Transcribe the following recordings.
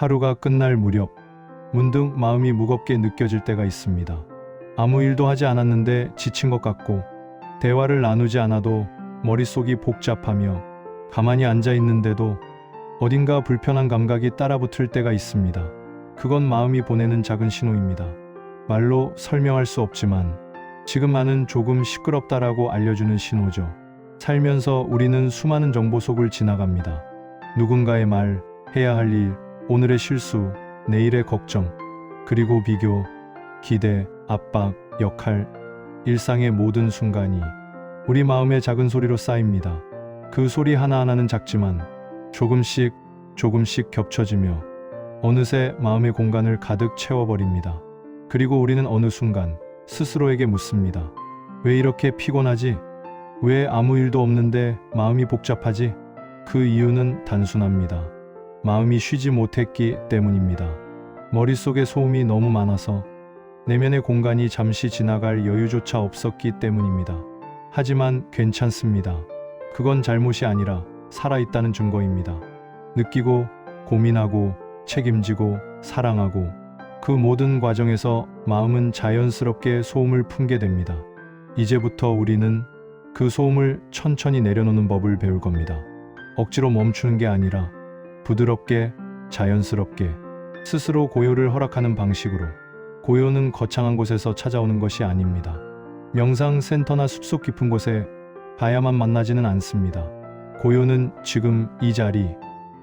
하루가 끝날 무렵 문득 마음이 무겁게 느껴질 때가 있습니다. 아무 일도 하지 않았는데 지친 것 같고 대화를 나누지 않아도 머릿속이 복잡하며 가만히 앉아 있는데도 어딘가 불편한 감각이 따라붙을 때가 있습니다. 그건 마음이 보내는 작은 신호입니다. 말로 설명할 수 없지만 지금 나는 조금 시끄럽다라고 알려주는 신호죠. 살면서 우리는 수많은 정보 속을 지나갑니다. 누군가의 말, 해야 할 일, 오늘의 실수, 내일의 걱정, 그리고 비교, 기대, 압박, 역할, 일상의 모든 순간이 우리 마음의 작은 소리로 쌓입니다. 그 소리 하나하나는 작지만 조금씩 조금씩 겹쳐지며 어느새 마음의 공간을 가득 채워버립니다. 그리고 우리는 어느 순간 스스로에게 묻습니다. 왜 이렇게 피곤하지? 왜 아무 일도 없는데 마음이 복잡하지? 그 이유는 단순합니다. 마음이 쉬지 못했기 때문입니다. 머릿속에 소음이 너무 많아서 내면의 공간이 잠시 지나갈 여유조차 없었기 때문입니다. 하지만 괜찮습니다. 그건 잘못이 아니라 살아있다는 증거입니다. 느끼고, 고민하고, 책임지고, 사랑하고, 그 모든 과정에서 마음은 자연스럽게 소음을 품게 됩니다. 이제부터 우리는 그 소음을 천천히 내려놓는 법을 배울 겁니다. 억지로 멈추는 게 아니라 부드럽게, 자연스럽게, 스스로 고요를 허락하는 방식으로. 고요는 거창한 곳에서 찾아오는 것이 아닙니다. 명상 센터나 숲속 깊은 곳에 가야만 만나지는 않습니다. 고요는 지금 이 자리,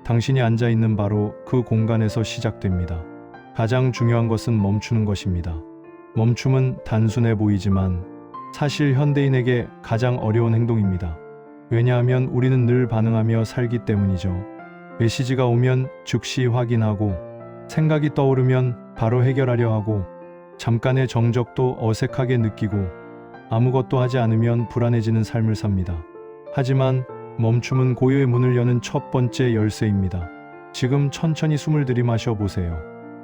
당신이 앉아 있는 바로 그 공간에서 시작됩니다. 가장 중요한 것은 멈추는 것입니다. 멈춤은 단순해 보이지만 사실 현대인에게 가장 어려운 행동입니다. 왜냐하면 우리는 늘 반응하며 살기 때문이죠. 메시지가 오면 즉시 확인하고 생각이 떠오르면 바로 해결하려 하고 잠깐의 정적도 어색하게 느끼고 아무것도 하지 않으면 불안해지는 삶을 삽니다. 하지만 멈춤은 고요의 문을 여는 첫 번째 열쇠입니다. 지금 천천히 숨을 들이마셔 보세요.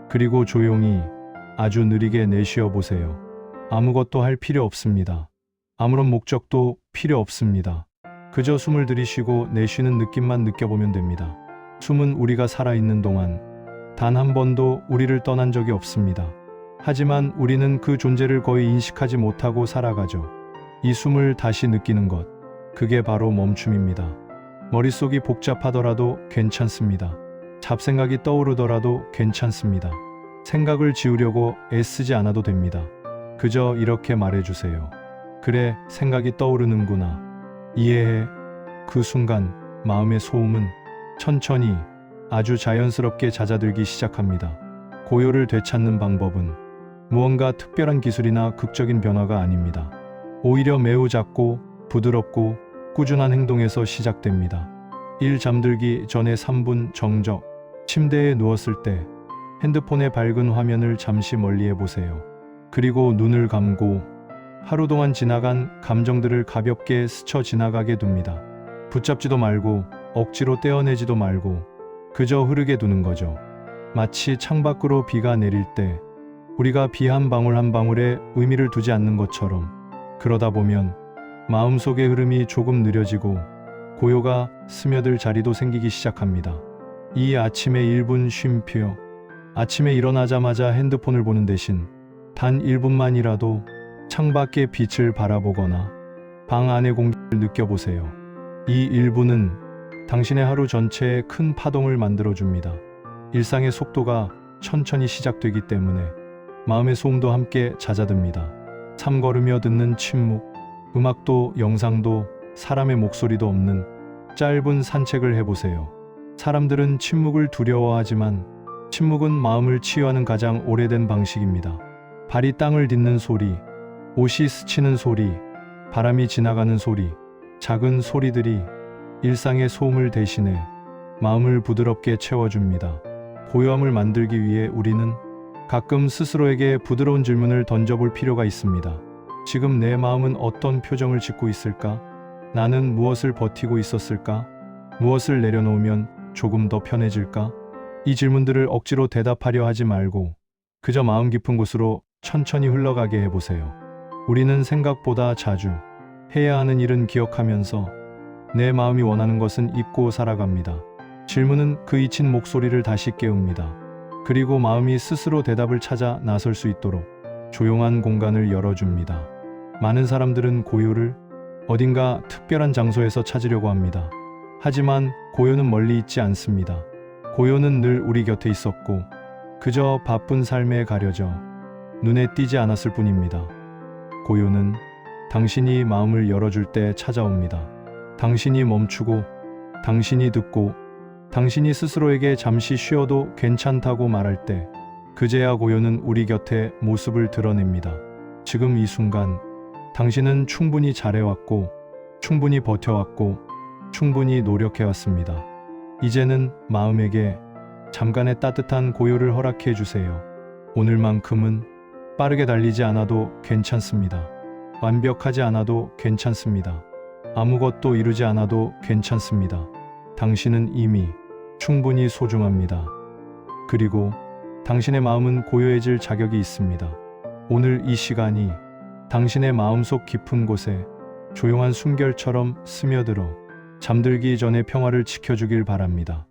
그리고 조용히 아주 느리게 내쉬어 보세요. 아무것도 할 필요 없습니다. 아무런 목적도 필요 없습니다. 그저 숨을 들이쉬고 내쉬는 느낌만 느껴보면 됩니다. 숨은 우리가 살아있는 동안 단 한 번도 우리를 떠난 적이 없습니다. 하지만 우리는 그 존재를 거의 인식하지 못하고 살아가죠. 이 숨을 다시 느끼는 것, 그게 바로 멈춤입니다. 머릿속이 복잡하더라도 괜찮습니다. 잡생각이 떠오르더라도 괜찮습니다. 생각을 지우려고 애쓰지 않아도 됩니다. 그저 이렇게 말해주세요. 그래, 생각이 떠오르는구나. 이해해. 그 순간 마음의 소음은 천천히 아주 자연스럽게 잦아들기 시작합니다. 고요를 되찾는 방법은 무언가 특별한 기술이나 극적인 변화가 아닙니다. 오히려 매우 작고 부드럽고 꾸준한 행동에서 시작됩니다. 일 잠들기 전에 3분 정적, 침대에 누웠을 때 핸드폰의 밝은 화면을 잠시 멀리 해 보세요. 그리고 눈을 감고 하루 동안 지나간 감정들을 가볍게 스쳐 지나가게 둡니다. 붙잡지도 말고 억지로 떼어내지도 말고 그저 흐르게 두는 거죠. 마치 창밖으로 비가 내릴 때 우리가 비 한 방울 한 방울에 의미를 두지 않는 것처럼 그러다 보면 마음속의 흐름이 조금 느려지고 고요가 스며들 자리도 생기기 시작합니다. 이 아침의 1분 쉼표. 아침에 일어나자마자 핸드폰을 보는 대신 단 1분만이라도 창밖의 빛을 바라보거나 방 안의 공기를 느껴보세요. 이 1분은 당신의 하루 전체에 큰 파동을 만들어줍니다. 일상의 속도가 천천히 시작되기 때문에 마음의 소음도 함께 잦아듭니다. 삼 걸으며 듣는 침묵, 음악도 영상도 사람의 목소리도 없는 짧은 산책을 해보세요. 사람들은 침묵을 두려워하지만 침묵은 마음을 치유하는 가장 오래된 방식입니다. 발이 땅을 딛는 소리, 옷이 스치는 소리, 바람이 지나가는 소리, 작은 소리들이 일상의 소음을 대신해 마음을 부드럽게 채워줍니다. 고요함을 만들기 위해 우리는 가끔 스스로에게 부드러운 질문을 던져볼 필요가 있습니다. 지금 내 마음은 어떤 표정을 짓고 있을까? 나는 무엇을 버티고 있었을까? 무엇을 내려놓으면 조금 더 편해질까? 이 질문들을 억지로 대답하려 하지 말고 그저 마음 깊은 곳으로 천천히 흘러가게 해보세요. 우리는 생각보다 자주 해야 하는 일은 기억하면서 내 마음이 원하는 것은 잊고 살아갑니다. 질문은 그 잊힌 목소리를 다시 깨웁니다. 그리고 마음이 스스로 대답을 찾아 나설 수 있도록 조용한 공간을 열어줍니다. 많은 사람들은 고요를 어딘가 특별한 장소에서 찾으려고 합니다. 하지만 고요는 멀리 있지 않습니다. 고요는 늘 우리 곁에 있었고 그저 바쁜 삶에 가려져 눈에 띄지 않았을 뿐입니다. 고요는 당신이 마음을 열어줄 때 찾아옵니다. 당신이 멈추고 당신이 듣고 당신이 스스로에게 잠시 쉬어도 괜찮다고 말할 때 그제야 고요는 우리 곁에 모습을 드러냅니다. 지금 이 순간 당신은 충분히 잘해왔고 충분히 버텨왔고 충분히 노력해왔습니다. 이제는 마음에게 잠깐의 따뜻한 고요를 허락해 주세요. 오늘만큼은 빠르게 달리지 않아도 괜찮습니다. 완벽하지 않아도 괜찮습니다. 아무것도 이루지 않아도 괜찮습니다. 당신은 이미 충분히 소중합니다. 그리고 당신의 마음은 고요해질 자격이 있습니다. 오늘 이 시간이 당신의 마음속 깊은 곳에 조용한 숨결처럼 스며들어 잠들기 전에 평화를 지켜주길 바랍니다.